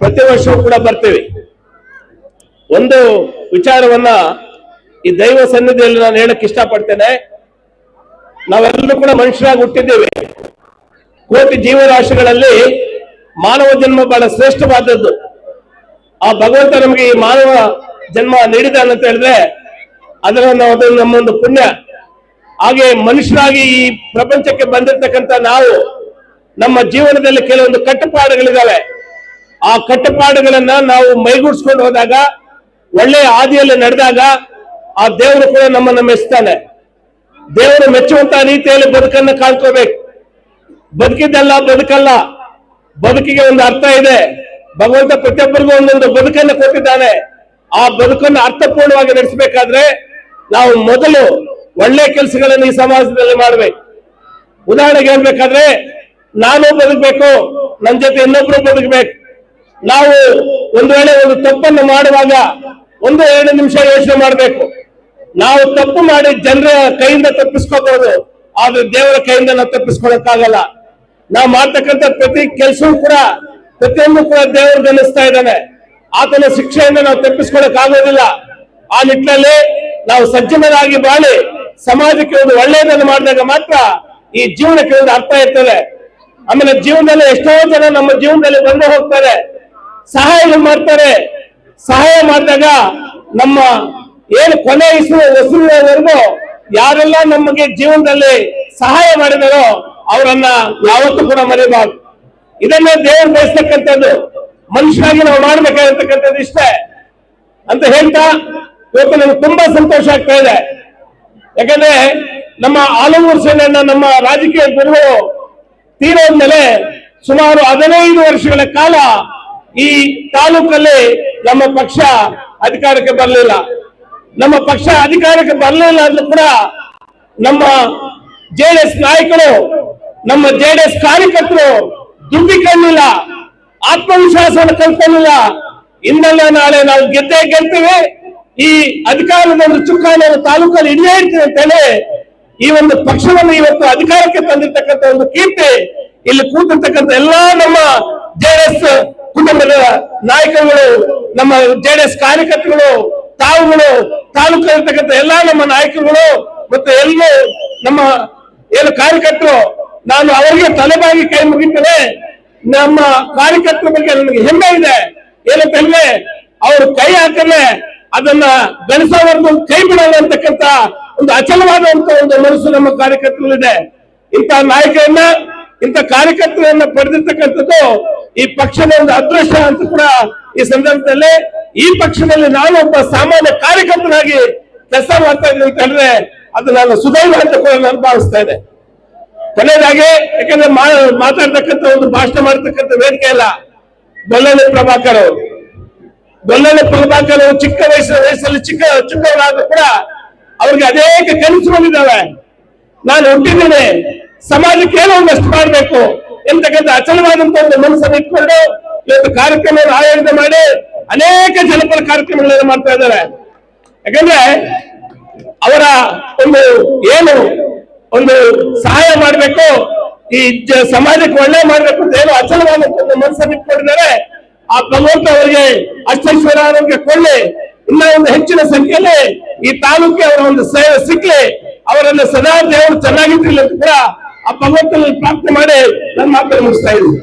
ಪ್ರತಿ ವರ್ಷವೂ ಕೂಡ ಬರ್ತೇವೆ. ಒಂದು ವಿಚಾರವನ್ನ ಈ ದೈವ ಸನ್ನಿಧಿಯಲ್ಲಿ ನಾನು ಹೇಳಕ್ ಇಷ್ಟಪಡ್ತೇನೆ. ನಾವೆಲ್ಲರೂ ಕೂಡ ಮನುಷ್ಯರಾಗಿ ಹುಟ್ಟಿದ್ದೇವೆ. ಕೋಟಿ ಜೀವರಾಶಿಗಳಲ್ಲಿ ಮಾನವ ಜನ್ಮ ಬಹಳ ಶ್ರೇಷ್ಠವಾದದ್ದು. ಆ ಭಗವಂತ ನಮಗೆ ಈ ಮಾನವ ಜನ್ಮ ನೀಡಿದಾನೆ ಅಂತ ಹೇಳಿದ್ರೆ ಅದರ ಅದು ನಮ್ಮೊಂದು ಪುಣ್ಯ. ಹಾಗೆ ಮನುಷ್ಯರಾಗಿ ಈ ಪ್ರಪಂಚಕ್ಕೆ ಬಂದಿರತಕ್ಕಂತ ನಾವು ನಮ್ಮ ಜೀವನದಲ್ಲಿ ಕೆಲವೊಂದು ಕಟ್ಟುಪಾಡುಗಳಿದಾವೆ ಆ ಕಟ್ಟುಪಾಡುಗಳನ್ನ ನಾವು ಮೈಗೂಡಿಸ್ಕೊಂಡು ಹೋದಾಗ ಒಳ್ಳೆಯ ಹಾದಿಯಲ್ಲಿ ನಡೆದಾಗ ಆ ದೇವರು ಕೂಡ ನಮ್ಮನ್ನ ಮೆಚ್ತಾನೆ. ದೇವರು ಮೆಚ್ಚುವಂತ ರೀತಿಯಲ್ಲಿ ಬದುಕನ್ನ ಕಾಣ್ಕೋಬೇಕು. ಬದುಕಿದ್ದಲ್ಲ ಬದುಕಲ್ಲ. ಬದುಕಿಗೆ ಒಂದು ಅರ್ಥ ಇದೆ. ಭಗವಂತ ಪ್ರತಿಯೊಬ್ಬರಿಗೂ ಒಂದೊಂದು ಬದುಕನ್ನು ಕೊಟ್ಟಿದ್ದಾನೆ. ಆ ಬದುಕನ್ನು ಅರ್ಥಪೂರ್ಣವಾಗಿ ನಡೆಸಬೇಕಾದ್ರೆ ನಾವು ಮೊದಲು ಒಳ್ಳೆ ಕೆಲಸಗಳನ್ನು ಈ ಸಮಾಜದಲ್ಲಿ ಮಾಡಬೇಕು. ಉದಾಹರಣೆಗೆ ಹೇಳ್ಬೇಕಾದ್ರೆ, ನಾನು ಬದುಕಬೇಕು ನನ್ನ ಜೊತೆ ಇನ್ನೊಬ್ರು ಬದುಕಬೇಕು. ನಾವು ಒಂದು ವೇಳೆ ಒಂದು ತಪ್ಪನ್ನು ಮಾಡುವಾಗ ಒಂದು ಎರಡು ನಿಮಿಷ ಯೋಚನೆ ಮಾಡಬೇಕು. ನಾವು ತಪ್ಪು ಮಾಡಿ ಜನರ ಕೈಯಿಂದ ತಪ್ಪಿಸ್ಕೋಬಹುದು ಆದ್ರೆ ದೇವರ ಕೈಯಿಂದ ನಾವು ತಪ್ಪಿಸ್ಕೊಳಕ್ಕಾಗಲ್ಲ. ನಾವು ಮಾಡ್ತಕ್ಕಂಥ ಪ್ರತಿ ಕೆಲಸವೂ ಕೂಡ, ಪ್ರತಿಯೊಂದು ಕೂಡ ದೇವರು ಗಮನಿಸ್ತಾ ಇದ್ದಾನೆ. ಆತನ ಶಿಕ್ಷೆಯಿಂದ ನಾವು ತಪ್ಪಿಸ್ಕೊಳಕ್ ಆಗೋದಿಲ್ಲ ಆ ನಿಟ್ಟಿನಲ್ಲಿ ನಾವು ಸಜ್ಜನರಾಗಿ ಬಾಳಿ, ಸಮಾಜಕ್ಕೆ ಒಂದು ಒಳ್ಳೆಯದನ್ನು ಮಾಡಿದಾಗ ಮಾತ್ರ ಈ ಜೀವನಕ್ಕೆ ಒಂದು ಅರ್ಥ ಇರ್ತದೆ. ಆಮೇಲೆ ಜೀವನದಲ್ಲಿ ಎಷ್ಟೋ ಜನ ನಮ್ಮ ಜೀವನದಲ್ಲಿ ಬಂದು ಹೋಗ್ತಾರೆ. ಸಹಾಯ ಮಾಡ್ತಾರೆ. ಸಹಾಯ ಮಾಡಿದಾಗ ನಮ್ಮ ಏನು ಕೊನೆ ಇಸುವ ವಸೂಲಿವರೆಗೂ ಯಾರೆಲ್ಲ ನಮಗೆ ಜೀವನದಲ್ಲಿ ಸಹಾಯ ಮಾಡಿದಾರೋ ಅವರನ್ನ ಯಾವತ್ತೂ ಕೂಡ ಮರೆಯಬಾರ್ದು. ಇದನ್ನೇ ದೇವರು ಬಯಸ್ತಕ್ಕಂಥದ್ದು. ಮನುಷ್ಯನಾಗಿ ನಾವು ಮಾಡ್ಬೇಕಾಗಿರ್ತಕ್ಕಂಥದ್ದು ಇಷ್ಟೇ. ಅಂತ ಹೇಳ್ತಾ ಇವತ್ತು ನನಗೆ ತುಂಬಾ ಸಂತೋಷ ಆಗ್ತಾ ಇದೆ. ಯಾಕಂದ್ರೆ ನಮ್ಮ ಆಲೂರು ಸೇನೆಯನ್ನ ನಮ್ಮ ರಾಜಕೀಯ ಗುರುಗಳು ತೀರೋದ್ಮೇಲೆ ಸುಮಾರು ಹದಿನೈದು ವರ್ಷಗಳ ಕಾಲ ಈ ತಾಲೂಕಲ್ಲಿ ನಮ್ಮ ಪಕ್ಷ ಅಧಿಕಾರಕ್ಕೆ ಬರಲಿಲ್ಲ. ನಮ್ಮ ಪಕ್ಷ ಅಧಿಕಾರಕ್ಕೆ ಬರಲಿಲ್ಲ ಅಂದ್ರೂ ಕೂಡ ನಮ್ಮ ಜೆಡಿಎಸ್ ನಾಯಕರು, ನಮ್ಮ ಜೆಡಿಎಸ್ ಕಾರ್ಯಕರ್ತರು ದುಡ್ಡಿಕೊಂಡಿಲ್ಲ ಆತ್ಮವಿಶ್ವಾಸವನ್ನು ಕಲ್ತ್ಕೊಂಡಿಲ್ಲ ಇಂದಲ್ಲ ನಾಳೆ ನಾವು ಗೆದ್ದೇ ಗೆಲ್ತೇವೆ. ಈ ಅಧಿಕಾರದ ಒಂದು ಚುಕ್ಕಾನ ತಾಲೂಕಲ್ಲಿ ಇಲ್ಲೇ ಇರ್ತೀವಿ ಅಂತೇಳಿ ಈ ಒಂದು ಪಕ್ಷವನ್ನು ಇವತ್ತು ಅಧಿಕಾರಕ್ಕೆ ತಂದಿರ್ತಕ್ಕಂಥ ಒಂದು ಕೀರ್ತಿ ಇಲ್ಲಿ ಕೂತಿರ್ತಕ್ಕಂಥ ಎಲ್ಲಾ ನಮ್ಮ ಜೆಡಿಎಸ್ ನಾಯಕರುಗಳು, ನಮ್ಮ ಜೆಡಿಎಸ್ ಕಾರ್ಯಕರ್ತರು ತಾವುಗಳು ತಾಲೂಕಲ್ಲಿರ್ತಕ್ಕಂಥ ಎಲ್ಲಾ ನಮ್ಮ ನಾಯಕರುಗಳು ಮತ್ತು ಎಲ್ಲೂ ನಮ್ಮ ಏನು ಕಾರ್ಯಕರ್ತರು, ನಾನು ಅವರಿಗೆ ತಲೆಬಾಗಿ ಕೈ ಮುಗಿತೇನೆ. ನಮ್ಮ ಕಾರ್ಯಕರ್ತರ ಬಗ್ಗೆ ನನಗೆ ಹೆಮ್ಮೆ ಇದೆ. ಏನಂತ ಹೇಳಿದ್ರೆ, ಅವರು ಕೈ ಹಾಕಲೆ ಅದನ್ನ ಬೆಳೆಸೋವರೆಗೂ ಕೈ ಬಿಡಲ್ಲ ಅಂತಕ್ಕಂತ ಒಂದು ಅಚಲವಾದಂತ ಒಂದು ಮನಸ್ಸು ನಮ್ಮ ಕಾರ್ಯಕರ್ತರಲ್ಲಿದೆ. ಇಂತಹ ನಾಯಕರನ್ನ, ಇಂಥ ಕಾರ್ಯಕರ್ತರನ್ನ ಪಡೆದಿರ್ತಕ್ಕಂಥದ್ದು ಈ ಪಕ್ಷದ ಒಂದು ಅದೃಷ್ಟ ಅಂತ ಕೂಡ ಈ ಸಂದರ್ಭದಲ್ಲಿ ಈ ಪಕ್ಷದಲ್ಲಿ ನಾನು ಒಬ್ಬ ಸಾಮಾನ್ಯ ಕಾರ್ಯಕರ್ತನಾಗಿ ಕೆಲಸ ಮಾಡ್ತಾ ಇದ್ದೀನಿ ಅಂತ ಅದು ನಾನು ಸುದೈವ ಅಂತ ಕೂಡ ನಾನು ಭಾವಿಸ್ತಾ ಇದೆ ಕೊನೆಯದಾಗಿ, ಯಾಕಂದ್ರೆ ಮಾತಾಡ್ತಕ್ಕಂಥ ಒಂದು ಭಾಷಣ ಮಾಡ್ತಕ್ಕಂಥ ವೇದಿಕೆ ಅಲ್ಲ, ಗೊಲ್ಲಳ್ಳಿ ಪ್ರಭಾಕರ್ ಅವರು. ಗೊಲ್ಲಳ್ಳಿ ಪ್ರಭಾಕರ್ ಅವರು ಚಿಕ್ಕ ವಯಸ್ಸಿನ ವಯಸ್ಸಲ್ಲಿ ಚಿಕ್ಕ ಚಿಕ್ಕವರಾದ್ರೂ ಕೂಡ ಅವ್ರಿಗೆ ಅನೇಕ ಕನಸುಗಳಿದ್ದಾವೆ. ನಾನು ಹುಟ್ಟಿದ್ದೇನೆ. ಸಮಾಜಕ್ಕೆ ಏನೋ ಒಂದಷ್ಟು ಮಾಡಬೇಕು. ಎಂತಕ್ಕಂಥ ಅಚಲವಾದಂತ ಒಂದು ಮನಸ್ಸನ್ನು ಇಟ್ಕೊಂಡು ಇವತ್ತು ಕಾರ್ಯಕ್ರಮವನ್ನು ಆಯೋಜನೆ ಮಾಡಿ ಅನೇಕ ಜನಪದ ಕಾರ್ಯಕ್ರಮಗಳನ್ನು ಮಾಡ್ತಾ ಇದ್ದಾರೆ. ಯಾಕಂದ್ರೆ ಅವರ ಒಂದು ಏನು ಒಂದು ಸಹಾಯ ಮಾಡಬೇಕು, ಈ ಸಮಾಜಕ್ಕೆ ಒಳ್ಳೆ ಮಾಡಬೇಕು ಅಂತ ಏನು ಅಚಲವಾದಂತ ಒಂದು ಮನಸ್ಸನ್ನು ಇಟ್ಕೊಂಡಿದ್ದಾರೆ. ಆ ಭಗವಂತ ಅವರಿಗೆ ಅಷ್ಟೈಶ್ವರ ಆರೋಗ್ಯ ಕೊಳ್ಳಿ ಇನ್ನ ಒಂದು ಹೆಚ್ಚಿನ ಸಂಖ್ಯೆಯಲ್ಲಿ ಈ ತಾಲೂಕಿಗೆ ಅವರ ಒಂದು ಸೇವೆ ಸಿಕ್ಲಿ. ಅವರನ್ನು ಸದಾ ದೇವರು ಚೆನ್ನಾಗಿರ್ಲಿಲ್ಲ ಅಂತ ಕೂಡ ಆ ಭಗವಂತನಲ್ಲಿ ಪ್ರಾರ್ಥನೆ ಮಾಡಿ ನನ್ನ ಮಾತ್ರ ಮುಗಿಸ್ತಾ ಇದ್ದೀನಿ.